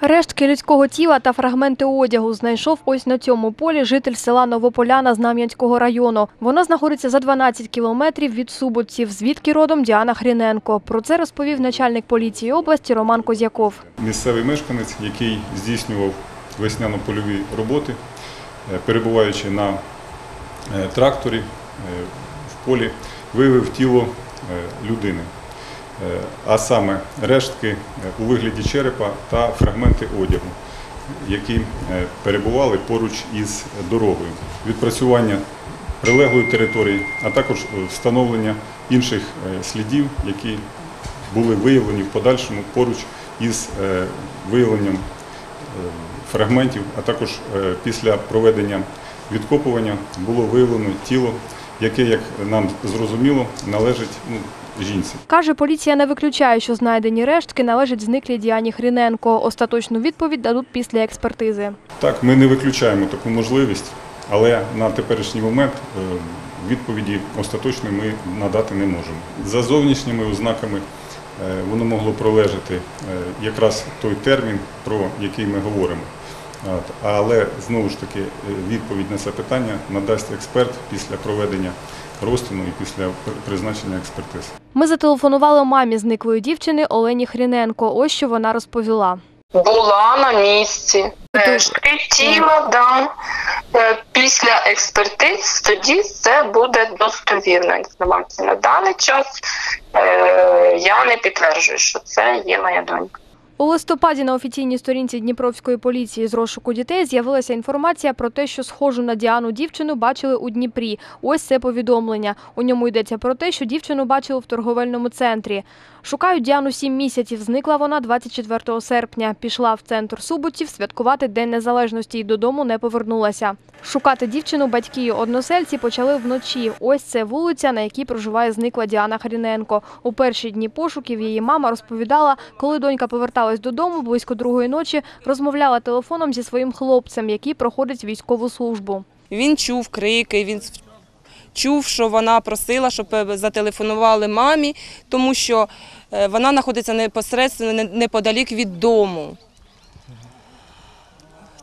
Рештки людського тіла та фрагменти одягу знайшов ось на цьому полі житель села Новополяна Знам'янського району. Воно знаходиться за 12 кілометрів від Суботців, звідки родом Діана Хріненко. Про це розповів начальник поліції області Роман Козяков. місцевий мешканець, який здійснював весняно-польові роботи, е, перебуваючи на е, тракторі е, в полі, виявив тіло людини, а саме рештки е, у вигляді черепа та фрагменти одягу, які е, перебували поруч із дорогою. Відпрацювання прилеглої території, а також е, встановлення інших слідів, які були виявлені в подальшому поруч із виявленням фрагментів, а також після проведення відкопування було виявлено тіло, яке, як нам зрозуміло, належить ну, жінці. Каже, поліція не виключає, що знайдені рештки належать зниклій Діані Хріненко. Остаточну відповідь дадуть після експертизи. Так, ми не виключаємо таку можливість, але на теперішній момент е, відповіді остаточної ми надати не можемо. За зовнішніми ознаками е, воно могло пролежати е, якраз той термін, про який ми говоримо. От, Але знову ж таки е, відповідь на це питання надасть експерт після проведення розтину і після призначення експертиз. Ми зателефонували мамі зниклої дівчини Олені Хріненко. Ось що вона розповіла. Була на місці. Рештки тіла, да. Е, Після експертиз тоді це буде достовірна інформація. На даний час е, я не підтверджую, що це є моя донька. У листопаді на офіційній сторінці Дніпровської поліції з розшуку дітей з'явилася інформація про те, що схожу на Діану дівчину бачили у Дніпрі. Ось це повідомлення. У ньому йдеться про те, що дівчину бачили в торговельному центрі. Шукають Діану сім місяців. Зникла вона 24 серпня. Пішла в центр Суботів святкувати День Незалежності і додому не повернулася. Шукати дівчину батьки і односельці почали вночі. Ось це вулиця, на якій проживає зникла Діана Хріненко. У перші дні пошуків її мама розповідала, коли донька поверталась додому близько другої ночі, розмовляла телефоном зі своїм хлопцем, який проходить військову службу. Він чув крики, він чув, що вона просила, щоб е, зателефонували мамі, тому що е, вона знаходиться непосередньо не- неподалік від дому.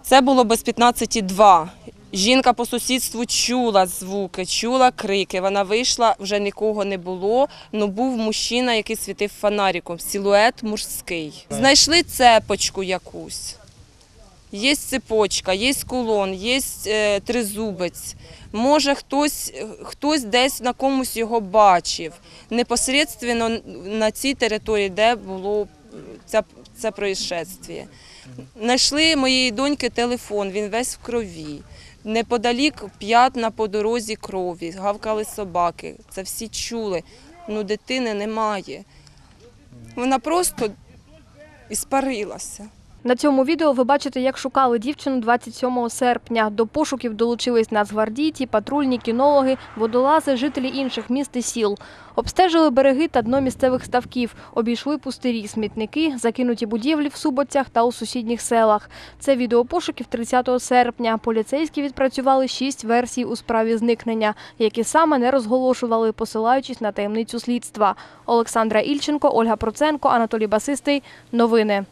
Це було без 15,2. Жінка по сусідству чула звуки, чула крики. Вона вийшла, вже нікого не було. Ну був мужчина, який світив фонариком, силует мужський. Знайшли цепочку якусь. Є цепочка, є кулон, є е, тризубець. Може, хтось, хтось десь на комусь його бачив. Непосередньо на цій території, де було це, це происшествие. Знайшли моєї доньки телефон, він весь в крові. Неподалік п'ятна по дорозі крові, гавкали собаки. Це всі чули. Ну, дитини немає. Вона просто іспарилася. На цьому відео ви бачите, як шукали дівчину 27 серпня. До пошуків долучились нацгвардійці, патрульні, кінологи, водолази, жителі інших міст і сіл. Обстежили береги та дно місцевих ставків, обійшли пустирі, смітники, закинуті будівлі в Суботцях та у сусідніх селах. Це відео пошуків 30 серпня. Поліцейські відпрацювали шість версій у справі зникнення, які саме не розголошували, посилаючись на таємницю слідства. Олександра Ільченко, Ольга Проценко, Анатолій Басистий. Новини.